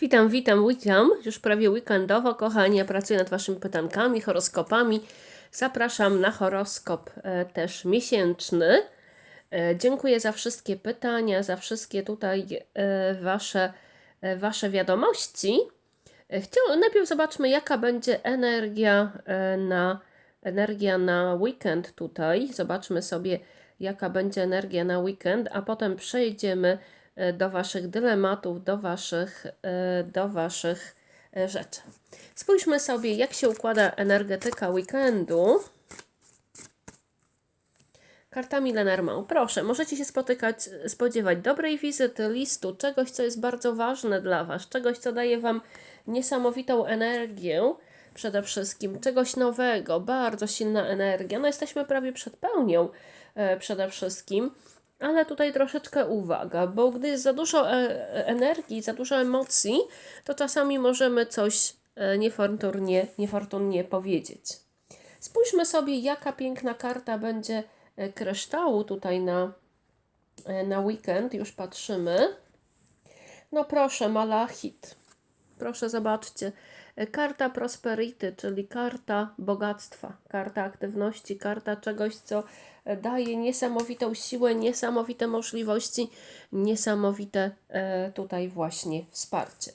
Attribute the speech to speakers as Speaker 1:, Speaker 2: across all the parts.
Speaker 1: Witam, witam, witam. Już prawie weekendowo, kochani. Ja pracuję nad Waszymi pytankami, horoskopami. Zapraszam na horoskop e, też miesięczny. E, dziękuję za wszystkie pytania, za wszystkie tutaj e, Wasze, wasze wiadomości. E, Chciał, najpierw zobaczmy, jaka będzie energia na, energia na weekend tutaj. Zobaczmy sobie, jaka będzie energia na weekend, a potem przejdziemy do Waszych dylematów, do Waszych, e, do waszych e, rzeczy. Spójrzmy sobie, jak się układa energetyka weekendu. Kartami Lenormand. Proszę, możecie się spotykać, spodziewać dobrej wizyty, listu, czegoś, co jest bardzo ważne dla Was, czegoś, co daje Wam niesamowitą energię, przede wszystkim, czegoś nowego, bardzo silna energia. No, jesteśmy prawie przed pełnią e, przede wszystkim. Ale tutaj troszeczkę uwaga, bo gdy jest za dużo e, energii, za dużo emocji, to czasami możemy coś e, niefortunnie, niefortunnie powiedzieć. Spójrzmy sobie, jaka piękna karta będzie e, kryształu tutaj na, na weekend. Już patrzymy. No proszę, malachit. Proszę zobaczcie. Karta prosperity, czyli karta bogactwa, karta aktywności, karta czegoś, co daje niesamowitą siłę, niesamowite możliwości, niesamowite e, tutaj właśnie wsparcie.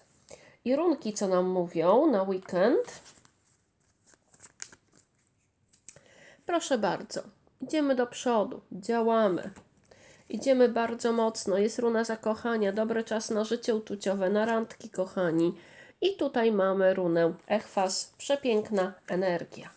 Speaker 1: I runki, co nam mówią na weekend. Proszę bardzo, idziemy do przodu, działamy. Idziemy bardzo mocno, jest runa zakochania, dobry czas na życie uczuciowe, na randki, kochani. I tutaj mamy runę Echwas, przepiękna energia.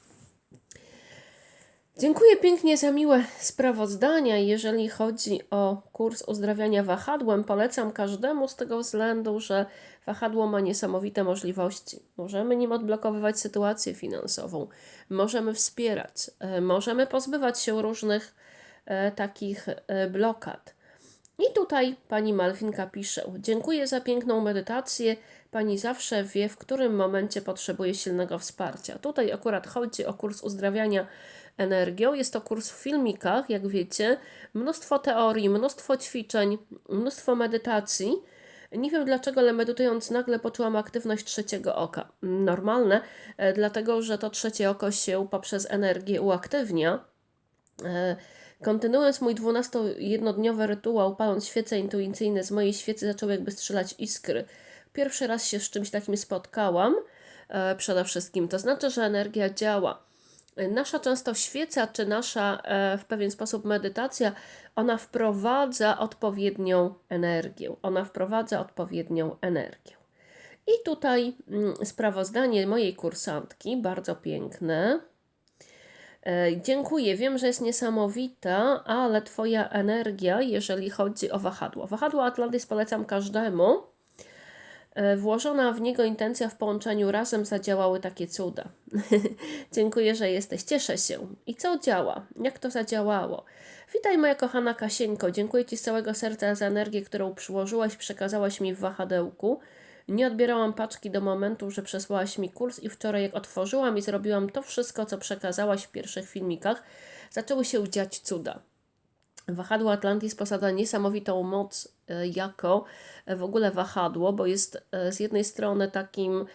Speaker 1: Dziękuję pięknie za miłe sprawozdania. Jeżeli chodzi o kurs uzdrawiania wahadłem, polecam każdemu z tego względu, że wahadło ma niesamowite możliwości. Możemy nim odblokowywać sytuację finansową, możemy wspierać, e, możemy pozbywać się różnych e, takich e, blokad. I tutaj pani Malwinka pisze: Dziękuję za piękną medytację. Pani zawsze wie, w którym momencie potrzebuje silnego wsparcia. Tutaj akurat chodzi o kurs uzdrawiania energią. Jest to kurs w filmikach, jak wiecie. Mnóstwo teorii, mnóstwo ćwiczeń, mnóstwo medytacji. Nie wiem dlaczego, ale medytując nagle poczułam aktywność trzeciego oka. Normalne, e, dlatego że to trzecie oko się poprzez energię uaktywnia. Kontynuując mój 12-jednodniowy rytuał, paląc świece intuicyjne, z mojej świecy zaczęły jakby strzelać iskry. Pierwszy raz się z czymś takim spotkałam, e, przede wszystkim. To znaczy, że energia działa. Nasza często świeca, czy nasza e, w pewien sposób medytacja, ona wprowadza odpowiednią energię. Ona wprowadza odpowiednią energię. I tutaj mm, sprawozdanie mojej kursantki, bardzo piękne. E, Dziękuję, wiem, że jest niesamowita, ale Twoja energia, jeżeli chodzi o wahadło. Wahadło Atlantis polecam każdemu. E, Włożona w niego intencja w połączeniu razem zadziałały takie cuda. Dziękuję, że jesteś. Cieszę się. I co działa? Jak to zadziałało? Witaj, moja kochana Kasieńko. Dziękuję Ci z całego serca za energię, którą przyłożyłaś, przekazałaś mi w wahadełku. Nie odbierałam paczki do momentu, że przesłałaś mi kurs i wczoraj jak otworzyłam i zrobiłam to wszystko, co przekazałaś w pierwszych filmikach, zaczęły się dziać cuda. Wahadło Atlantis posiada niesamowitą moc e, jako e, w ogóle wahadło, bo jest e, z jednej strony takim,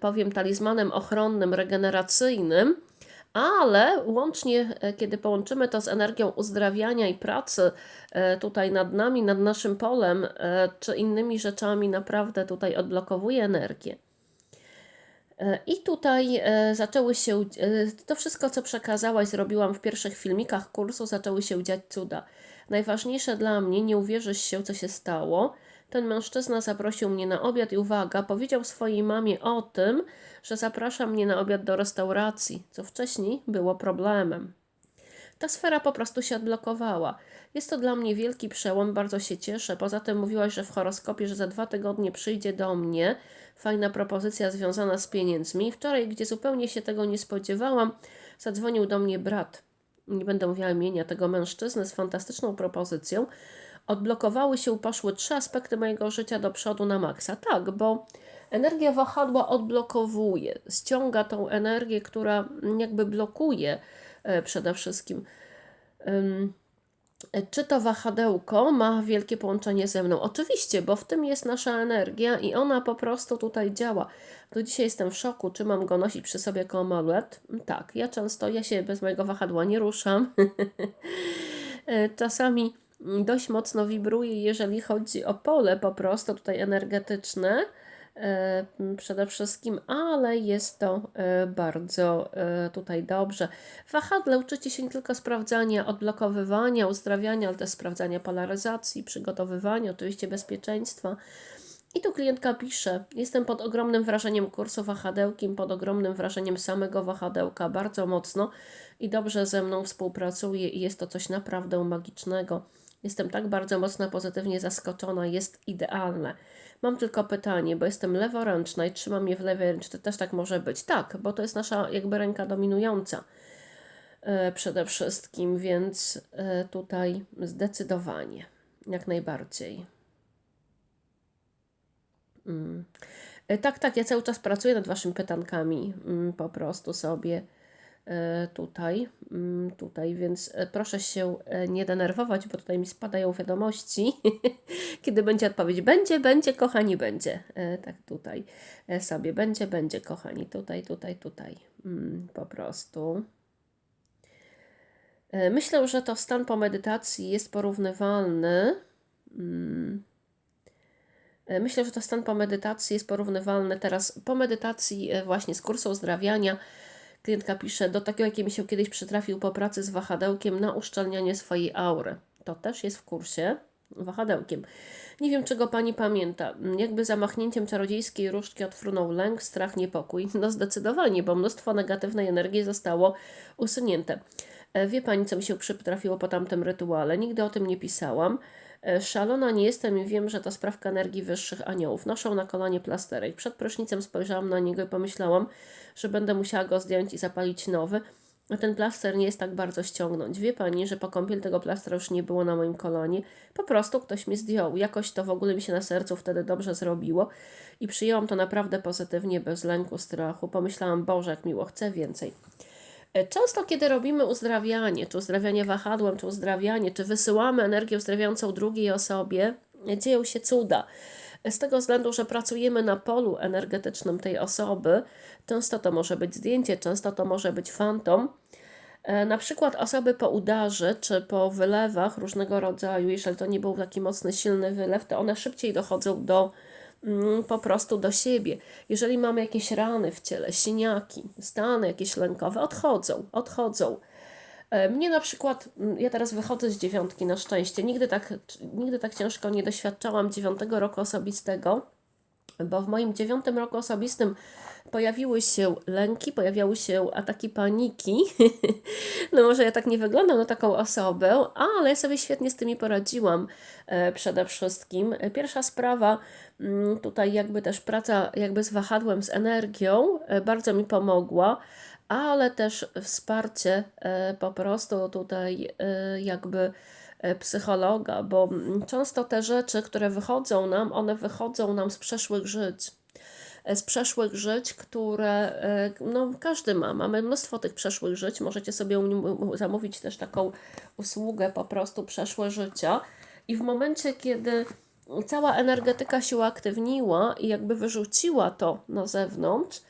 Speaker 1: powiem, talizmanem ochronnym, regeneracyjnym, ale łącznie, e, kiedy połączymy to z energią uzdrawiania i pracy e, tutaj nad nami, nad naszym polem, e, czy innymi rzeczami, naprawdę tutaj odblokowuje energię. I tutaj zaczęły się, to wszystko, co przekazałaś, zrobiłam w pierwszych filmikach kursu, zaczęły się dziać cuda. Najważniejsze dla mnie, nie uwierzysz się, co się stało. Ten mężczyzna zaprosił mnie na obiad i uwaga, powiedział swojej mamie o tym, że zaprasza mnie na obiad do restauracji, co wcześniej było problemem. Ta sfera po prostu się odblokowała. Jest to dla mnie wielki przełom, bardzo się cieszę. Poza tym mówiłaś, że w horoskopie, że za dwa tygodnie przyjdzie do mnie fajna propozycja związana z pieniędzmi. Wczoraj, gdzie zupełnie się tego nie spodziewałam, zadzwonił do mnie brat. Nie będę mówiła imienia tego mężczyzny z fantastyczną propozycją. Odblokowały się, poszły trzy aspekty mojego życia do przodu na maksa. Tak, bo energia wahadła odblokowuje, ściąga tą energię, która jakby blokuje e, przede wszystkim. Czy to wahadełko ma wielkie połączenie ze mną? Oczywiście, bo w tym jest nasza energia i ona po prostu tutaj działa. Do dzisiaj jestem w szoku, czy mam go nosić przy sobie jako amulet. Tak, ja często, ja się bez mojego wahadła nie ruszam. E, Czasami dość mocno wibruje, jeżeli chodzi o pole po prostu tutaj energetyczne e, przede wszystkim, ale jest to e, bardzo e, tutaj dobrze. Wahadle uczycie się nie tylko sprawdzania, odblokowywania, uzdrawiania, ale też sprawdzania polaryzacji, przygotowywania, oczywiście bezpieczeństwa. I tu klientka pisze: Jestem pod ogromnym wrażeniem kursu wahadełkiem, pod ogromnym wrażeniem samego wahadełka, bardzo mocno i dobrze ze mną współpracuje i jest to coś naprawdę magicznego. Jestem tak bardzo mocno pozytywnie zaskoczona, jest idealne. Mam tylko pytanie, bo jestem leworęczna i trzymam je w lewej ręce, też tak może być. Tak, bo to jest nasza jakby ręka dominująca e, przede wszystkim, więc e, tutaj zdecydowanie, jak najbardziej. Mm. E, Tak, tak, ja cały czas pracuję nad waszymi pytankami, mm, po prostu sobie tutaj, mm, tutaj, więc e, proszę się e, nie denerwować, bo tutaj mi spadają wiadomości, kiedy będzie odpowiedź. Będzie, będzie, kochani, będzie. E, Tak, tutaj e, sobie, będzie, będzie, kochani, tutaj, tutaj, tutaj, Mm, po prostu. E, Myślę, że to stan po medytacji jest porównywalny. Mm. E, Myślę, że to stan po medytacji jest porównywalny teraz po medytacji e, właśnie z kursu uzdrawiania. Klientka pisze, do takiego, jaki mi się kiedyś przytrafił po pracy z wahadełkiem na uszczelnianie swojej aury. To też jest w kursie wahadełkiem. Nie wiem, czego Pani pamięta. Jakby zamachnięciem czarodziejskiej różdżki odfrunął lęk, strach, niepokój. No zdecydowanie, bo mnóstwo negatywnej energii zostało usunięte. E, Wie Pani, co mi się przytrafiło po tamtym rytuale? Nigdy o tym nie pisałam. E, Szalona nie jestem i wiem, że to sprawka energii wyższych aniołów. Noszą na kolanie plasterek. Przed prysznicem spojrzałam na niego i pomyślałam, że będę musiała go zdjąć i zapalić nowy. A ten plaster nie jest tak bardzo ściągnąć. Wie pani, że po kąpiel tego plastra już nie było na moim kolanie. Po prostu ktoś mi zdjął. Jakoś to w ogóle mi się na sercu wtedy dobrze zrobiło i przyjęłam to naprawdę pozytywnie, bez lęku, strachu. Pomyślałam, Boże, jak miło, chcę więcej. E, Często, kiedy robimy uzdrawianie, czy uzdrawianie wahadłem, czy uzdrawianie, czy wysyłamy energię uzdrawiającą drugiej osobie, e, dzieją się cuda. E, Z tego względu, że pracujemy na polu energetycznym tej osoby, często to może być zdjęcie, często to może być fantom. Na przykład osoby po udarze czy po wylewach różnego rodzaju, jeżeli to nie był taki mocny, silny wylew, to one szybciej dochodzą do po prostu do siebie. Jeżeli mamy jakieś rany w ciele, siniaki, stany jakieś lękowe, odchodzą, odchodzą. E, Mnie na przykład, mm, ja teraz wychodzę z dziewiątki na szczęście, nigdy tak, nigdy tak ciężko nie doświadczałam dziewiątego roku osobistego, bo w moim dziewiątym roku osobistym pojawiły się lęki, pojawiały się ataki paniki. No może ja tak nie wyglądam na taką osobę, ale sobie świetnie z tymi poradziłam e, przede wszystkim. Pierwsza sprawa, mm, tutaj jakby też praca jakby z wahadłem, z energią e, bardzo mi pomogła, ale też wsparcie e, po prostu tutaj jakby psychologa, bo często te rzeczy, które wychodzą nam, one wychodzą nam z przeszłych żyć z przeszłych żyć, które e, no, każdy ma. Mamy mnóstwo tych przeszłych żyć. Możecie sobie zamówić też taką usługę, po prostu przeszłe życia. I w momencie, kiedy cała energetyka się uaktywniła i jakby wyrzuciła to na zewnątrz,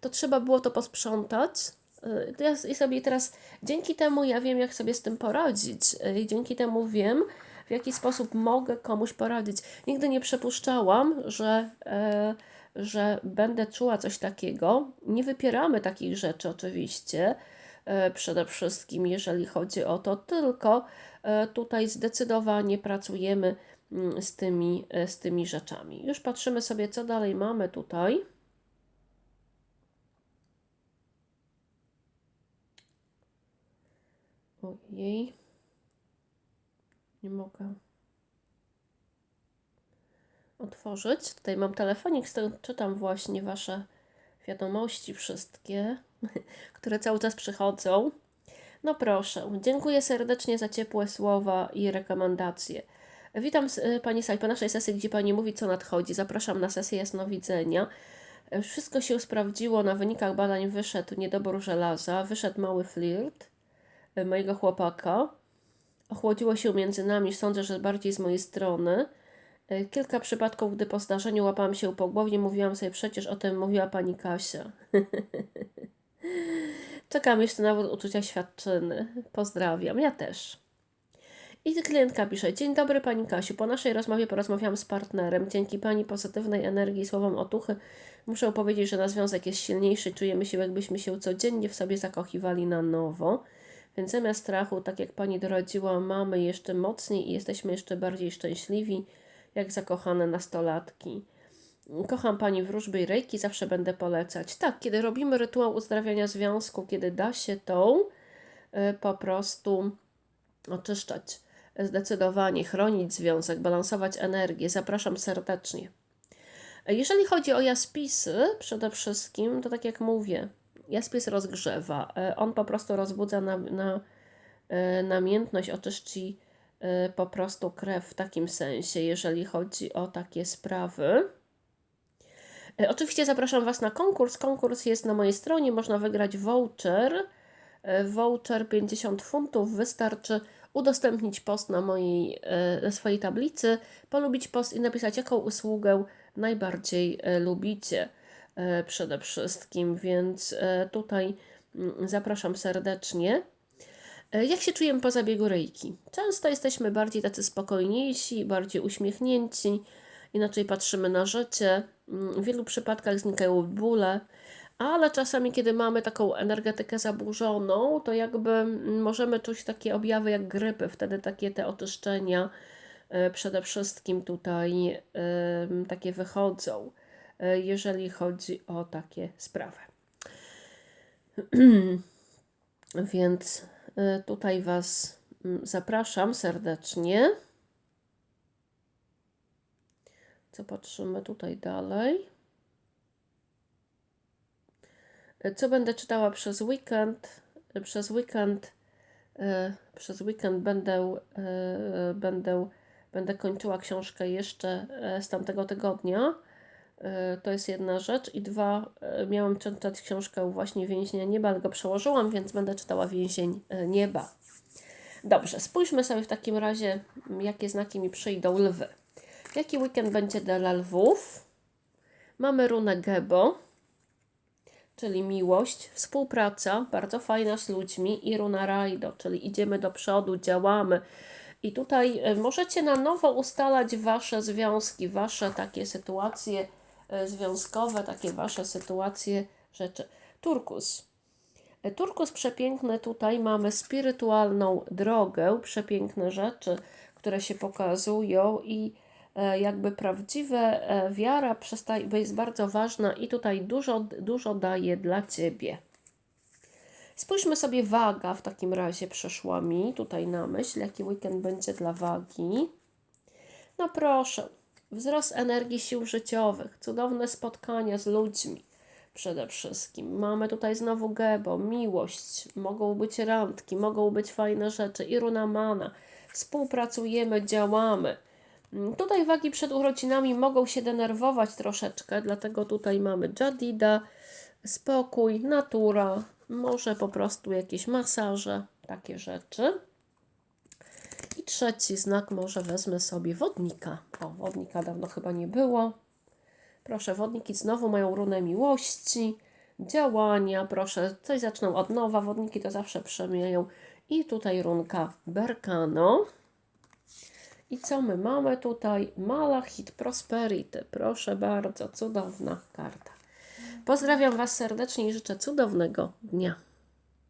Speaker 1: to trzeba było to posprzątać. Y, Ja sobie teraz dzięki temu ja wiem, jak sobie z tym poradzić. Y, I dzięki temu wiem, w jaki sposób mogę komuś poradzić. Nigdy nie przypuszczałam, że, e, że będę czuła coś takiego. Nie wypieramy takich rzeczy oczywiście. Przede wszystkim, jeżeli chodzi o to, tylko tutaj zdecydowanie pracujemy mm, z tymi, z tymi rzeczami. Już patrzymy sobie, co dalej mamy tutaj. Ojej. Nie mogę otworzyć. Tutaj mam telefonik, którym czytam właśnie Wasze wiadomości wszystkie, które cały czas przychodzą. No proszę, dziękuję serdecznie za ciepłe słowa i rekomendacje. Witam Pani Saj po naszej sesji, gdzie Pani mówi, co nadchodzi. Zapraszam na sesję jasnowidzenia. Wszystko się sprawdziło, na wynikach badań wyszedł niedobór żelaza, wyszedł mały flirt mojego chłopaka ochłodziło się między nami, sądzę, że bardziej z mojej strony. E, Kilka przypadków, gdy po zdarzeniu łapałam się po głowie, mówiłam sobie, przecież o tym mówiła pani Kasia. Czekam jeszcze na uczucia świadczyny. Pozdrawiam, ja też. I klientka pisze, dzień dobry Pani Kasiu, po naszej rozmowie porozmawiałam z partnerem. Dzięki Pani pozytywnej energii i słowom otuchy muszę powiedzieć, że na związek jest silniejszy. Czujemy się jakbyśmy się codziennie w sobie zakochiwali na nowo. Więc zamiast strachu, tak jak Pani doradziła, mamy jeszcze mocniej i jesteśmy jeszcze bardziej szczęśliwi, jak zakochane nastolatki. Kocham Pani wróżby i rejki, zawsze będę polecać. Tak, kiedy robimy rytuał uzdrawiania związku, kiedy da się tą y, po prostu oczyszczać, zdecydowanie chronić związek, balansować energię, zapraszam serdecznie. Jeżeli chodzi o jaspisy, przede wszystkim, to tak jak mówię, jaspis rozgrzewa. E, On po prostu rozbudza na, na, e, namiętność, oczyści e, po prostu krew w takim sensie, jeżeli chodzi o takie sprawy. Oczywiście zapraszam Was na konkurs. Konkurs jest na mojej stronie. Można wygrać voucher. Voucher 50 funtów. Wystarczy udostępnić post na mojej na swojej tablicy, polubić post i napisać, jaką usługę najbardziej lubicie przede wszystkim. Więc e, tutaj mm, zapraszam serdecznie. E, Jak się czujemy po zabiegu ryjki? Często jesteśmy bardziej tacy spokojniejsi, bardziej uśmiechnięci, inaczej patrzymy na życie. Mm, W wielu przypadkach znikają bóle, ale czasami, kiedy mamy taką energetykę zaburzoną, to jakby mm, możemy czuć takie objawy jak grypy, wtedy takie te oczyszczenia e, przede wszystkim tutaj takie wychodzą, e, jeżeli chodzi o takie sprawy. Więc y, tutaj Was mm, zapraszam serdecznie. Co patrzymy tutaj dalej? Y, Co będę czytała przez weekend? Przez weekend, przez weekend będę, będę, będę kończyła książkę jeszcze z tamtego tygodnia. Y, To jest jedna rzecz. I dwa, y, miałam czytać książkę właśnie Więźnia Nieba, ale go przełożyłam, więc będę czytała Więzień y, Nieba. Dobrze, spójrzmy sobie w takim razie, jakie znaki mi przyjdą lwy. Jaki weekend będzie dla lwów? Mamy runę Gebo, czyli miłość, współpraca, bardzo fajna z ludźmi i runa Rajdo, czyli idziemy do przodu, działamy. I tutaj e, możecie na nowo ustalać Wasze związki, Wasze takie sytuacje e, związkowe, takie Wasze sytuacje, rzeczy. Turkus. E, Turkus przepiękny, tutaj mamy spirytualną drogę, przepiękne rzeczy, które się pokazują i e, jakby prawdziwe e, wiara jest bardzo ważna i tutaj dużo, dużo daje dla Ciebie. Spójrzmy sobie waga w takim razie przeszła mi tutaj na myśl, jaki weekend będzie dla wagi. No proszę, wzrost energii sił życiowych, cudowne spotkania z ludźmi przede wszystkim. Mamy tutaj znowu gebo, miłość, mogą być randki, mogą być fajne rzeczy i runa mana. Współpracujemy, działamy. Mm, Tutaj wagi przed urodzinami mogą się denerwować troszeczkę, dlatego tutaj mamy Jadida, spokój, natura, może po prostu jakieś masaże, takie rzeczy. I trzeci znak może wezmę sobie wodnika. O, wodnika dawno chyba nie było. Proszę, wodniki znowu mają runę miłości, działania. Proszę, coś zaczną od nowa. Wodniki to zawsze przemijają. I tutaj runka Berkano. I co my mamy tutaj? Malachit Prosperity. Proszę bardzo, cudowna karta. Pozdrawiam Was serdecznie i życzę cudownego dnia.